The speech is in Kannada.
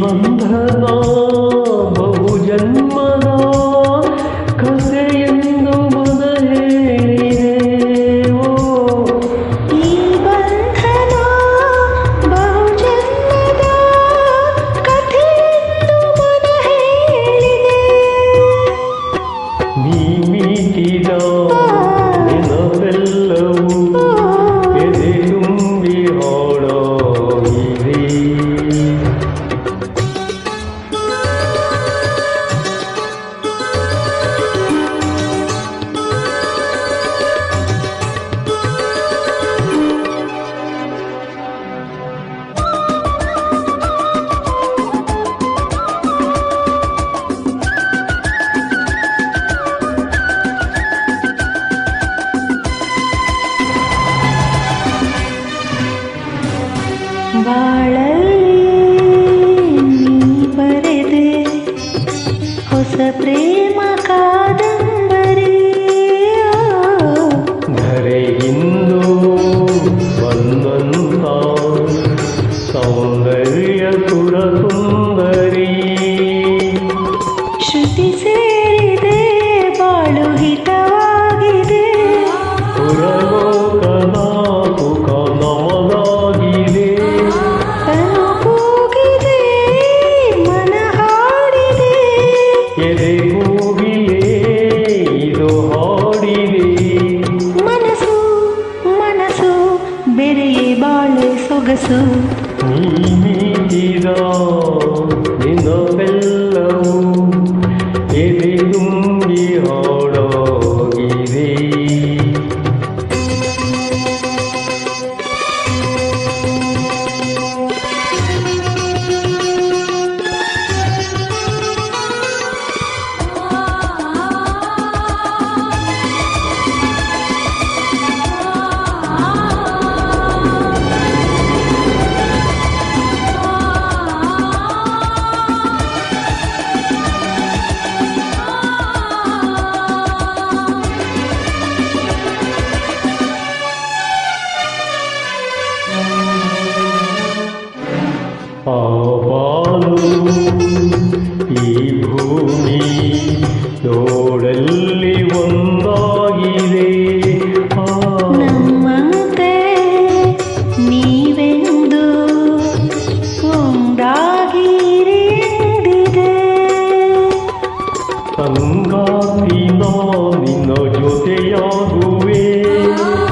बंधना बहुजन्मना ಪ್ರೇಮ ಕಾದಂಬರಿ. ಧರೆಗಿಂದು ಬಂದಂತ ಬಾಳೆ ಸೊಗಸು ನೀ ಮೀಟಿದ ನಿನ್ನವೆಲ್ಲವೂ ngosi no ni no yo te yo gue